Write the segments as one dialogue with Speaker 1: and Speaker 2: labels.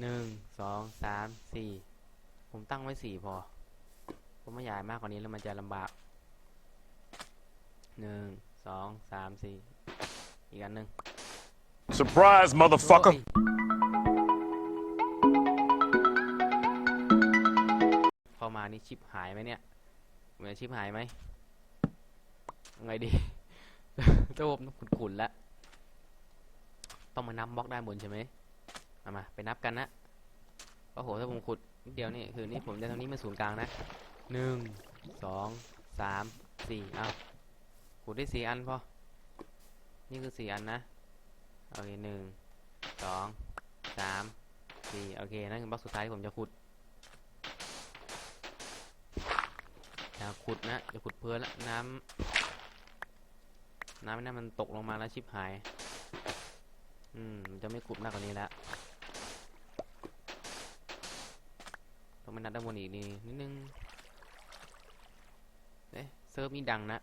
Speaker 1: หนึ่งสองสามสี่ผมตั้งไว้สี่พอ ผมไม่ใหญ่มากกว่านี้แล้วมันจะลำบากหนึ่งสองสามสี่อีกอันหนึ่ง
Speaker 2: Surprise, motherfucker.
Speaker 1: โอ้ยเข้ามานี่ชิปหายไหมเนี่ยเหมือนชิปหายไหมยังไงดีตัวผมขุนๆแล้วต้องมานับบล็อกด้านบนใช่ไหม เอามาไปนับกันนะโอ้โหถ้าผมขุดนิดเดียวนี่คือนี่ผมจะตรงนี้เป็นศูนย์กลางนะหนึ่งสองสามสี่เอาขุดได้สี่อันพอนี่คือสี่อันนะโอเคหนึ่งสองสามสี่โอเคนั่นคือบล็อกสุดท้ายที่ผมจะขุดอย่าขุดนะอย่าขุดเพลินละน้ำน้ำนั่นมันตกลงมาแล้วชิบหาย อืมจะไม่ขุดมากกว่านี้แล้ว ต้องไปนัดด้านบนอีกนี่นิดนึงเอ๊ะเซิร์ฟนี่ดังนะ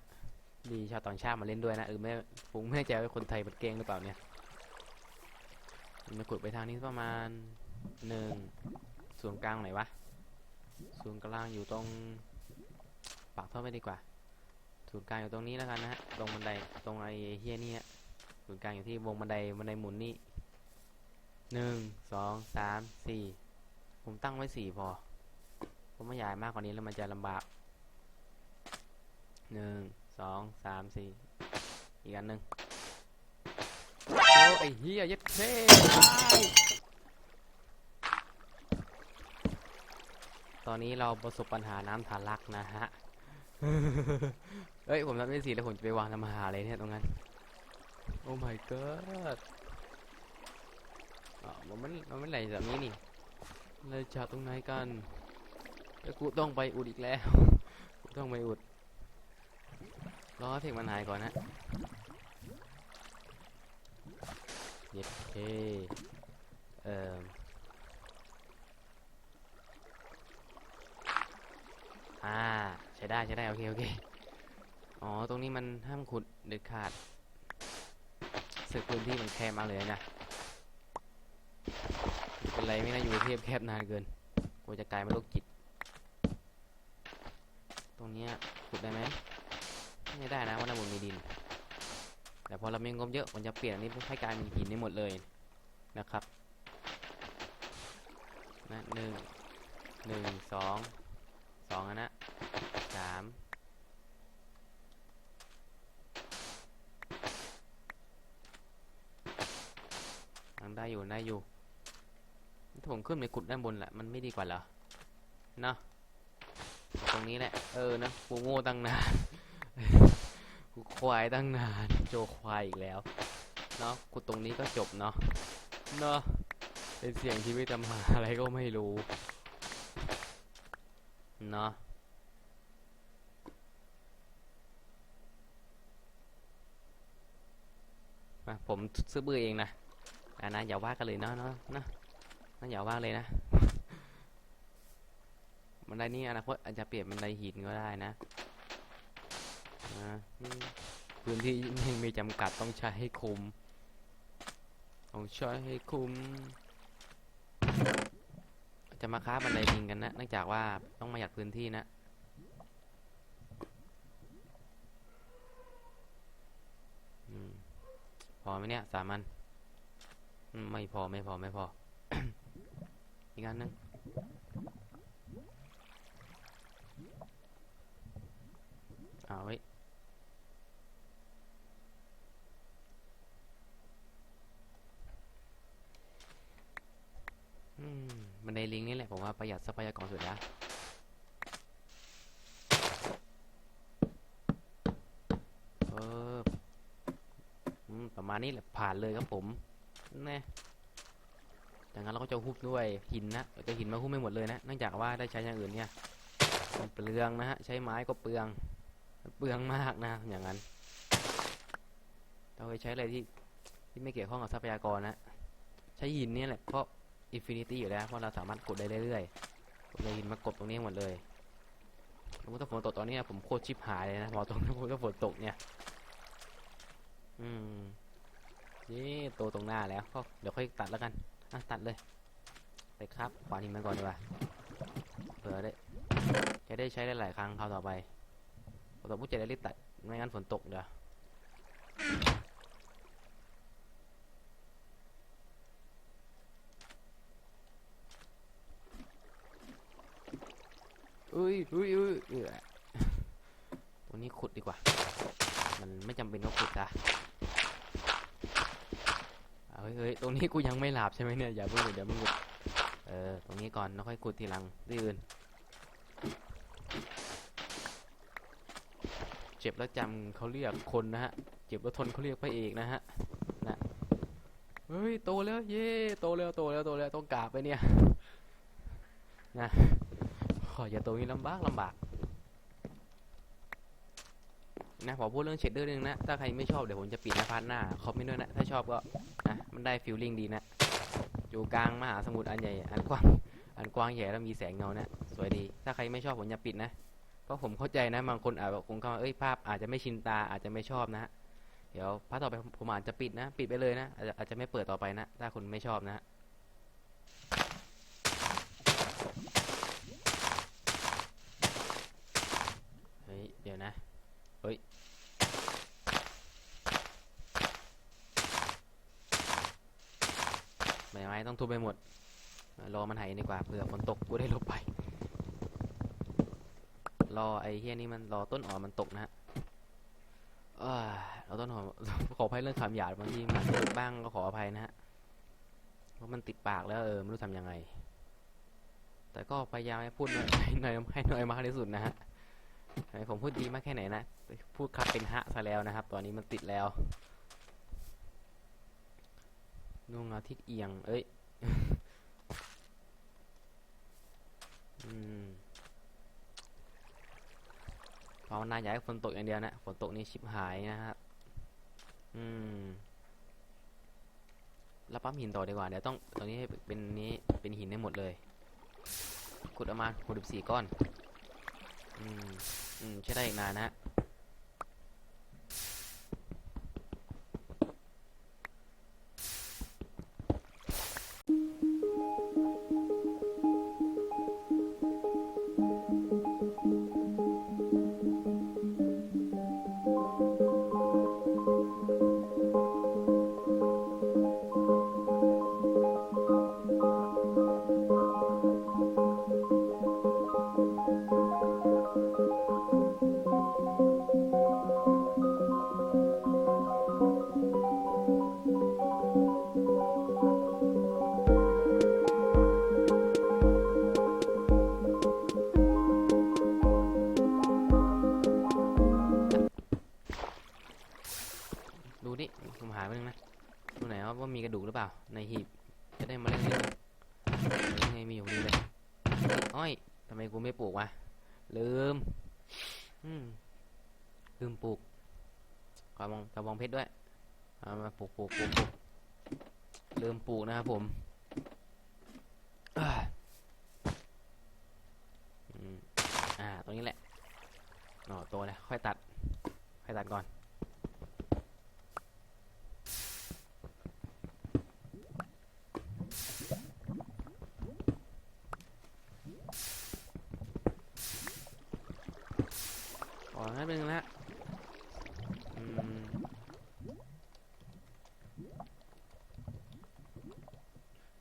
Speaker 1: ดีชาวต่างชาติมาเล่นด้วยนะเออไม่ผมไม่แน่ใจว่าคนไทยมันเก่งหรือเปล่าเนี่ยมันขุดไปทางนี้ประมาณหนึ่งส่วนกลางไหนวะส่วนกลางอยู่ตรงปากท่อไม่ดีกว่าศูนกลางอยู่ตรงนี้แล้วกันนะฮะตรงบันไดตรงไอ้เฮียนี่ฮะศูนกลางอยู่ที่วงบันไดบันไดหมุนนี่หนึ่งสองสามสี่ผมตั้งไว้สี่พอ ผมไม่ใหญ่มากกว่านี้แล้วมันจะลำบากหนึ่งสองสามสี่อีกอันหนึ่งโอ้ไอ้เฮียยัดเท่ตอนนี้เราประสบปัญหาน้ำทะลักนะฮะเอ้ย ผมทำไม่สีแล้วผมจะไปวางทำอาหารเลยเนี่ยตรงนั้น โอ้ my god อ๋อมันไม่มันไหลแบบนี้นี่เลยจากตรงไหนกัน แล้วกูต้องไปอุดอีกแล้ว กูต้องไปอุด รอเพลงมันหายก่อนนะเย็ดเคเอ่ออ่าใช้ได้ใช้ได้โอเคโอเค อ๋อ ตรงนี้มันห้ามขุดเด็ดขาดสึกพื้นที่มันแคบมากเลยนะ เป็นไรไม่น่าอยู่เทียบแคบนานเกินกลัวจะกลายเป็นโรคจิต รงนี้ขุดได้ไหมไม่ได้นะว่าด้านบนมีดิน แต่พอเรามีงบเยอะมันจะเปลี่ยนอันนี้ให้กลายเป็นหินได้หมดเลยนะครับนะหนึ่งหนึ่งสองสองอันนะสามยังได้อยู่ได้อยู่ถ้าผมขึ้นไปขุดด้านบนแหละมันไม่ดีกว่าเหรอเนาะ ตรงนี้แหละ เออนะกูโง่ตั้งนานกูควายตั้งนาน โจควายอีกแล้ว เนาะขุดตรงนี้ก็จบเนาะ เนาะเป็นเสียงชีวิตทำหาอะไรก็ไม่รู้ เนาะมาผมซื้อเบื่อเองนะนะนะอย่าว่ากันเลยเนาะเนาะนะอย่าว่าเลยนะ บันไดนี้อนาคตอาจจะเปลี่ยนบันไดหินก็ได้นะนะพื้นที่ยังมีจำกัดต้องใช้ให้คุ้มต้องใช้ให้คุ้มจะมาค้าบันไดลิงกันนะเนื่องจากว่าต้องประหยัดพื้นที่นะอพอไหมเนี่ยสามันไม่พอไม่พอไม่พอ อีกอันหนึง เอาไว้มันไดลิงนี่แหละผมว่าประหยัดทรัพยากรสุดแล้วเออประมาณนี้แหละผ่านเลยครับผมแน่จากนั้นเราก็จะฮุบด้วยหินนะเราจะหินมาฮุบไม่หมดเลยนะ เนื่องจากว่าได้ใช้อย่างอื่นเนี่ยเปลืองนะฮะ ใช้ไม้ก็เปลือง เปลืองมากนะ อย่างนั้น เราไปใช้อะไรที่ที่ไม่เกี่ยวข้องกับทรัพยากรนะ ใช้หินนี่แหละเพราะอินฟินิตี้อยู่แล้ว เพราะเราสามารถกดได้เรื่อยๆกดหินมากดตรงนี้หมดเลยสมมติถ้าฝนตกตอนนี้ผมโคตรชิบหายเลยนะบอตรงนั้ถ้าฝนตกเนี่ย อืมนี่โตตรงหน้าแล้วก็เดี๋ยวค่อยตัดแล้วกันอะตัดเลยไปครับขวานหินมันก่อนดีกว่าเผื่อได้จะได้ใช้ได้หลายครั้งคราวต่อไป ต่อผู้จะได้รีบตัด ไม่งั้นฝนตกเดี๋ยวอุ้ยอุ้ยอุ้ยเอื้อตรงนี้ขุดดีกว่า มันไม่จำเป็นต้องขุดอะเอาเฮ้ยเฮ้ยตรงนี้กูยังไม่หลับใช่ไหมเนี่ย อย่าเพิ่งขุดอย่าเพิ่งขุดเออ ตรงนี้ก่อนแล้วค่อยขุดทีหลังที่อื่น จ็บแล้วจำเขาเรียกคนนะฮะ เจ็บแล้วทนเขาเรียกพระเอกนะฮะนะเฮ้ยโตแล้วเย่โตแล้วโตแล้วโตแล้วต้องกราบไปเนี่ยนะขออย่าโตนี้ลำบากลำบากนะขอพูดเรื่องเชดเดอร์นึงนะ ถ้าใครไม่ชอบเดี๋ยวผมจะปิดนะพาร์ทหน้าคอมเมนต์ด้วยนะ ถ้าชอบก็นะมันได้ฟิลลิ่งดีนะ อยู่กลางมหาสมุทรอันใหญ่ อันกว้าง อันกว้างใหญ่แล้วมีแสงเงานะ สวยดี ถ้าใครไม่ชอบผมจะปิดนะ เพราะผมเข้าใจนะบางคนอาจจะคงเข้าเอ้ยภาพอาจจะไม่ชินตาอาจจะไม่ชอบนะ เดี๋ยวพาร์ทต่อไปผมอาจจะปิดนะ ปิดไปเลยนะ อาจจะอาจจะไม่เปิดต่อไปนะ ถ้าคุณไม่ชอบนะเฮ้ยเดี๋ยวนะเฮ้ยใบไม้ต้องทุบไปหมดรอมันหายดีกว่าเผื่อฝนตกกูได้ลบไป รอไอ้เฮียนี่มันรอต้นอ่อนมันตกนะฮะเราต้นหอมขออภัยเรื่องคำหยาบบางทีมันบ้างก็ขออภัยนะฮะเพราะมันติดปากแล้วเออไม่รู้ทำยังไง แต่ก็พยายามให้พูดน้อยให้น้อยให้น้อยมากที่สุดนะฮะให้ผมพูดดีมากแค่ไหนนะพูดครับเป็นฮะซะแล้วนะครับ ตอนนี้มันติดแล้วนุ่งอาทิตย์เอียง เอ้ย อืม ภาวนาอย่าให้ฝนตกอย่างเดียวนะฝนตกนี่ชิบหายนะครับอืมแล้วปั๊มหินต่อดีกว่าเดี๋ยวต้องตอนนี้ให้เป็นนี้เป็นหินได้หมดเลยขุดออกมาหกสิบสี่ก้อน อืม อืม ใช้ได้อีกนานนะ อืมลืมปลูกกระบองกระบองเพชรด้วยเอามาปลูกปลูกปลูกปลูกลืมปลูกนะครับผมอ่าอืมอ่าตรงนี้แหละอ๋อโตแล้วค่อยตัด ค่อยตัดก่อน อ๋อ นั่นเป็นละอืม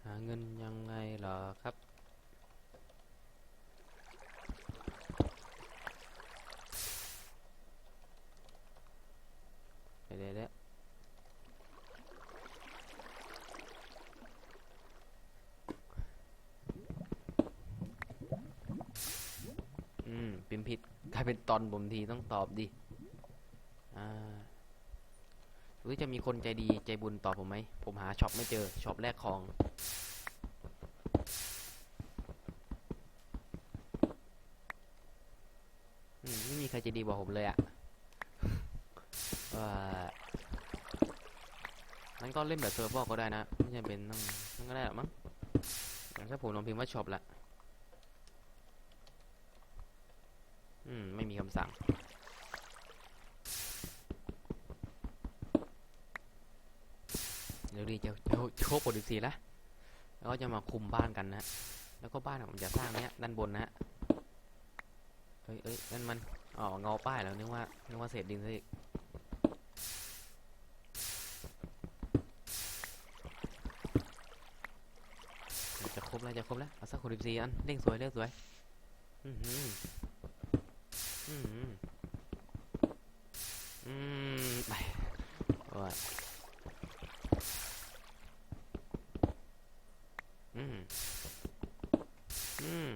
Speaker 1: หาเงินยังไงเหรอครับ เดี๋ยวเดี๋ยวเดี๋ยวอืมพิมพ์ผิดกลายเป็นตอนผมทีต้องตอบดิอ่าหรือจะมีคนใจดีใจบุญตอบผมไหม ผมหาช็อปไม่เจอ ช็อปแรกของ ไม่มีใครใจดีบอกผมเลยอะว่ามันก็เล่นแบบเซิร์ฟเวอร์ก็ได้นะ ไม่จำเป็นต้องนั่นก็ได้หรอมั้งอย่างถ้าผมลองพิมพ์ว่าช็อปละ อืม ไม่มีคำสั่ง เดี๋ยวดีจะจะโชว์โปรดิวซีละแล้วก็จะมาคุมบ้านกันนะ แล้วก็บ้านผมจะสร้างเนี้ยด้านบนนะฮะเอ้ยเอ้ยนั่นมัน อ๋อ เงาป้ายแล้วนึกว่า นึกว่าเศษดินซะอีกจะครบแล้วจะครบแล้ว เอาสักหกสิบสี่อันเร่งสวยเร่งสวย อือหือ อืมไปว่าอืม อืม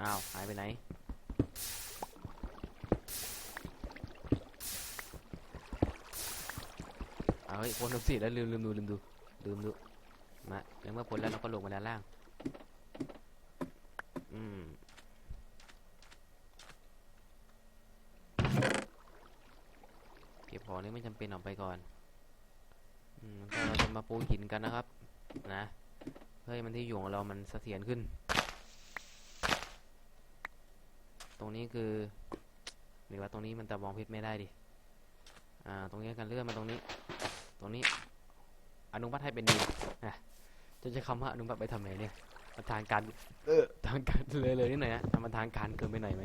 Speaker 1: อ้าว หายไปไหน เอาเฮ้ยพ้นทุกสี่แล้วลืมลืมดูลืมดูลืมดูมาแล้วเมื่อพ้นแล้วเราก็ลงมาด้านล่าง อืมเก็บของนี่ไม่จำเป็นออกไปก่อนอืมเราจะมาปูหินกันนะครับ นะเพื่อให้มันที่อยู่ของเรามันเสถียรขึ้น ตรงนี้คือหรือว่าตรงนี้มันจะมองพิษไม่ได้ดิอ่า ตรงนี้กันเลื่อนมาตรงนี้ รงนี้ อนุมัติให้เป็นดินนะจะใช้คำว่าอนุมัติไปทำไมเนี่ยมันทางการเออทางการเลยเลยนิดหน่อยนะทำมันทางการเกินไปหน่อยไหม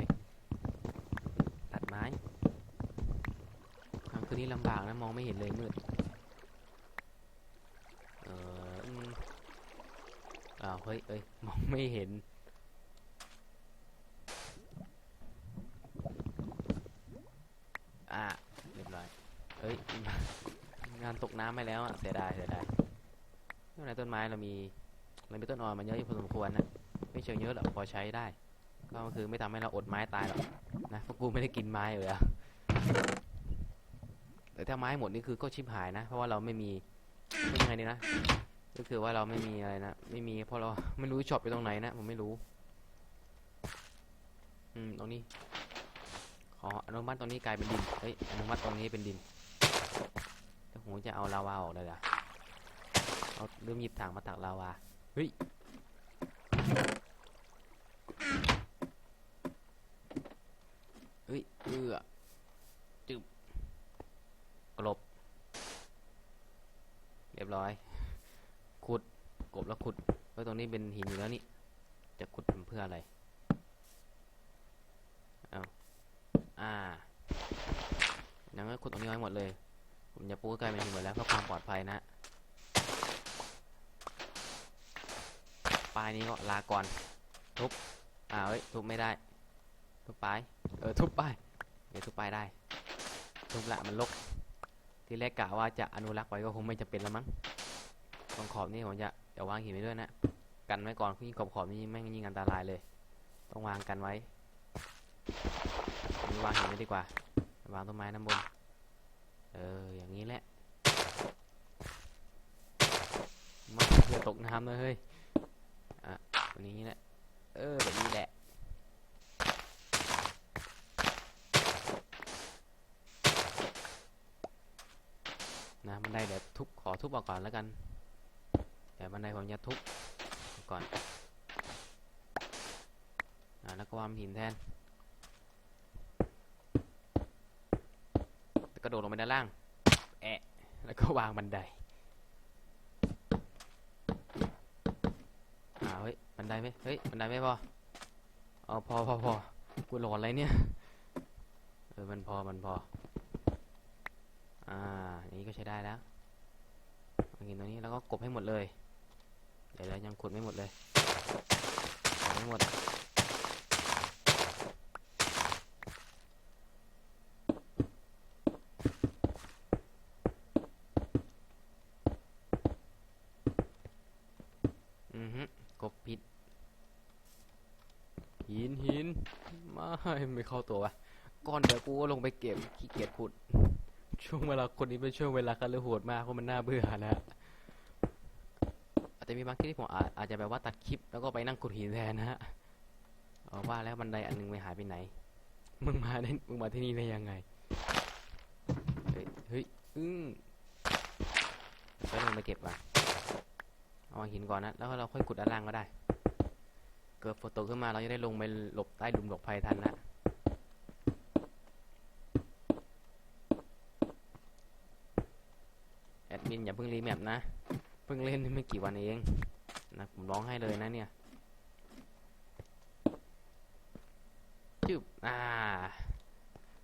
Speaker 1: ตัดไม้ทางคืนนี้ลำบากนะมองไม่เห็นเลยมืดเอออืมอ้าวเฮ้ยเอ้ยมองไม่เห็น อะเรียบร้อย เฮ้ย งานตกน้ำไปแล้วอะเสียดายเสียดายไม่เป็นไรต้นไม้เรามีเรามีต้นอ่อนมันเยอะอยู่พอสมควรนะไม่เชิงเยอะหรอกพอใช้ได้ ก็คือไม่ทำให้เราอดไม้ตายหรอกนะเพราะกูไม่ได้กินไม้เลยอะแต่ถ้าไม้หมดนี่คือก็ชิบหายนะ เพราะว่าเราไม่มียังไงดีนะก็คือว่าเราไม่มีอะไรนะไม่มีเพราะเราไม่รู้ช็อปไปตรงไหนนะผมไม่รู้อืมตรงนี้ขออนุมัติตรงนี้กลายเป็นดินเฮ้ยอนุมัติตรงนี้เป็นดิน แต่ผมจะเอาลาวาออกเลยอะเอาเริ่มหยิบถังมาตักลาวา เฮ้ย เฮ้ย เอื้อจึบกลบ เรียบร้อย ขุด กบแล้วขุดเฮ้ยตรงนี้เป็นหินอยู่แล้วนี่ จะขุดเพื่ออะไร เอ่า ยังก็ขุดตรงนี้ไว้หมดเลย ผมจะปูใกล้เป็นหินหมดแล้วเพื่อความปลอดภัยนะปลายนี้ก็ลาก่อน ทุบอ่าวเฮ้ยทุบไม่ได้ ทุบปลายเออทุบปลายเดี๋ยวทุบปลายได้ ทุบละมันลก ที่แรกกะว่าจะอนุรักษ์ไว้ก็คงไม่จะเป็นแล้วมั้งตรงขอบนี่ผมจะจะวางหินไว้ด้วยนะกันไว้ก่อนยิ่งขอบขอบนี่แม่งยิ่งอันตรายเลย ต้องวางกันไว้นี่วางหินไว้ดีกว่า วางต้นไม้น้ำบน เออ อย่างนี้แหละ มาเพื่อตกน้ำเลยเฮ้ย อะแบบนี้แหละ เออแบบนี้แหละนะบันไดเดี๋ยวทุบขอทุบออกก่อนแล้วกันเดี๋ยวบันไดผมจะทุบก่อนอะแล้วก็วางหินแทน กระโดดลงไปด้านล่าง แอะแล้วก็วางบันไดอ่าเฮ้ยบันไดไหมเฮ้ยบันไดไม่พอเอาพอพอพอกูหลอนอะไรเนี่ยเออมันพอมันพอ อ่านี้ก็ใช้ได้แล้วเอาหินตรงนี้แล้วก็กบให้หมดเลย เดี๋ยวเรายังขุดไม่หมดเลยไม่หมด อือฮึกบผิด หินหิน ไม่เข้าตัววะก่อนเดี๋ยวกูก็ลงไปเก็บขี้เกียจขุด ช่วงเวลาคนนี้เป็นช่วงเวลากันเลยโหดมากเพราะมันน่าเบื่อนะอาจจะมีบางคลิปที่ผมอาจจะแบบว่าตัดคลิปแล้วก็ไปนั่งขุดหินแทนนะฮะว่าแล้วบันไดอันหนึงไปหายไปไหน มึงมาได้มึงมาที่นี่ได้ยังไง เฮ้ยอึ้งแล้วลงไปเก็บว่ะเอาหินก่อนนะ แล้วเราค่อยขุดด้านล่างก็ได้ เกิดฝนตกขึ้นมาเราจะได้ลงไปหลบใต้หลุมหลบภัยทันนะแอดมินอย่าเพิ่งรีแมปนะ เพิ่งเล่นไม่กี่วันเองนะผมร้องให้เลยนะเนี่ยจึบอ่า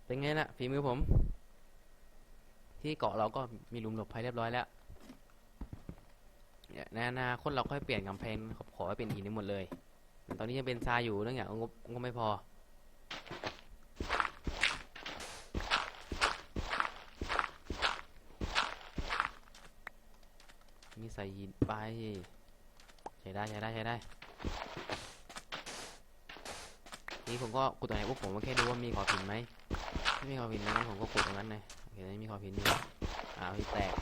Speaker 1: เป็นไงล่ะฝีมือผม ที่เกาะเราก็มีหลุมหลบภัยเรียบร้อยแล้วในอนาคตเราค่อยเปลี่ยนกำแพงขอให้เป็นหินทั้หมดเลย ตอนนี้ยังเป็นทรายอยู่เนื่องจากงบงบไม่พอ มีใส่หินไป ใช้ได้ใช้ได้ใช้ได้ นี่ผมก็ขุดตรงไหนพวกผมก็แค่ดูว่ามีขอบหินไหมไม่มีขอบหินนะงั้นผมก็ขุดตรงนั้นเลยโอเคไม่มีขอบหินอยู่อ่าพี่แตก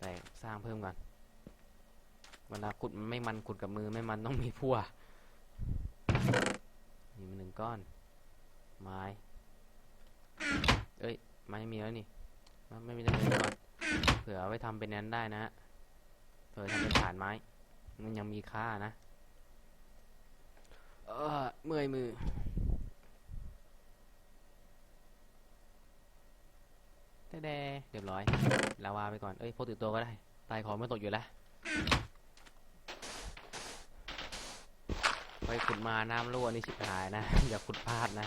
Speaker 1: แตกสร้างเพิ่มก่อน เวลาขุดมันไม่มันขุดกับมือไม่มันต้องมีพั่วมีมาหนึ่งก้อน ไม้ เอ้ย ไม้ไม่มีแล้วนี่ ไม่ไม่มีแล้วนี่ก่อนเผื่อไว้ทำเป็นนั้นได้นะฮะเผื่อทำเป็นฐานไม้ มันยังมีค่านะ เออเมื่อยมือแด่ๆเรียบร้อย ลาวาไปก่อน เอ้ยพกติดตัวก็ได้ ตายของไม่ตกอยู่แล้ว ไปขุดมาน้ำรั่วนี่ชิบหายนะ อย่าขุดพลาดนะ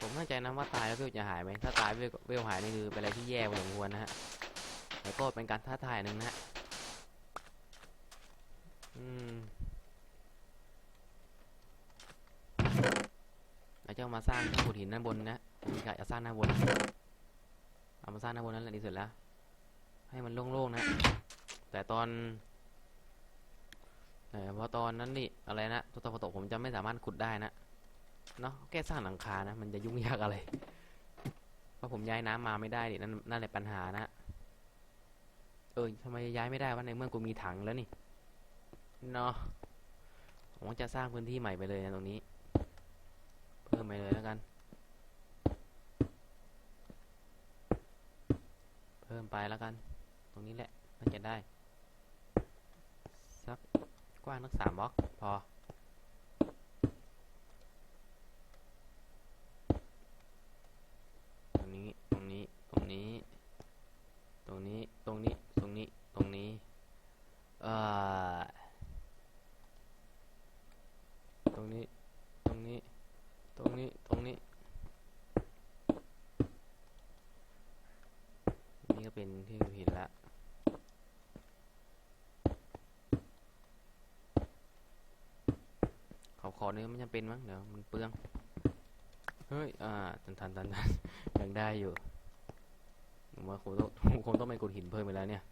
Speaker 1: ผมมั่นใจนะว่าตายแล้วเวลจะหายไหมถ้าตายเวลเวลหายนี่คือเป็นอะไรที่แย่พอสมควรนะฮะแล้วก็เป็นการท้าทายหนึ่งนะฮะอืมเราจะเอามาสร้างขุดหินด้านบนนะผมอยากจะสร้างด้านบนเอามาสร้างด้านบนนั้นแหละดีสุดแล้ว ให้มันโล่งๆนะ แต่ตอน เออพราะตอนนั้นนี่อะไรนะตัวตะตกผมจะไม่สามารถขุดได้นะเนาะแค่สร้างหลังคานะ มันจะยุ่งยากอะไรเพราะผมย้ายน้ำมาไม่ได้ดินั่นนั่นแหละปัญหานะเออทำไมย้ายไม่ได้วะในเมื่อกูมีถังแล้วนี่เนาะผมจะสร้างพื้นที่ใหม่ไปเลยนะตรงนี้ เพิ่มไปเลยแล้วกัน เพิ่มไปแล้วกัน ตรงนี้แหละน่าจะได้ กว้างนักสามบล็อกพอ ตรงนี้ ตรงนี้ ตรงนี้ ตรงนี้ ตรงนี้ ตรงนี้ ตรงนี้ เอ่อ ตรงนี้ ตรงนี้ ตรงนี้ ตรงนี้ นี่ก็เป็นที่ผิดละข อบคอเนื้อไม่จำเป็นมั้งเดี๋ยวมันเปลือง เฮ้ย อ่า ทันทันทันทันยังได้อยู่ผมว่าคงต้องคงต้องไปกดหินเพิ่มไปแล้วเนี่ย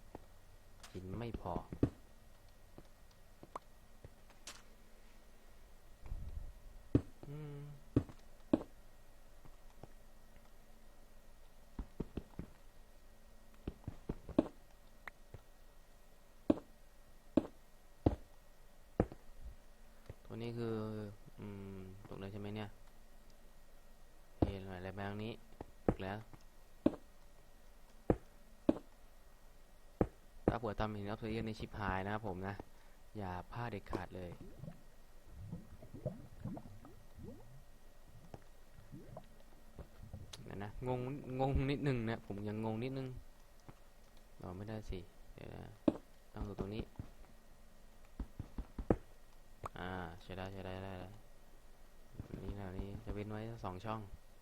Speaker 1: หินไม่พอม ตัวนี้คือ อืม ตกเลยใช่ไหมเนี่ยเห็นอะไรแบบนี้ถูกแล้ว ถ้าปวดทำหินออฟซิเดียนในชิปหายนะครับผมนะ อย่าพลาดเด็ดขาดเลยเดี๋ยวนะ งง งงนิดนึงนะ ผมยังงงนิดนึงเราไม่ได้สิ เดี๋ยวนะต้องดูตรงนี้ อ่า ใช้ได้ใช้ได้ได้ได้นี่แนวนี้จะเว้นไว้สองช่อง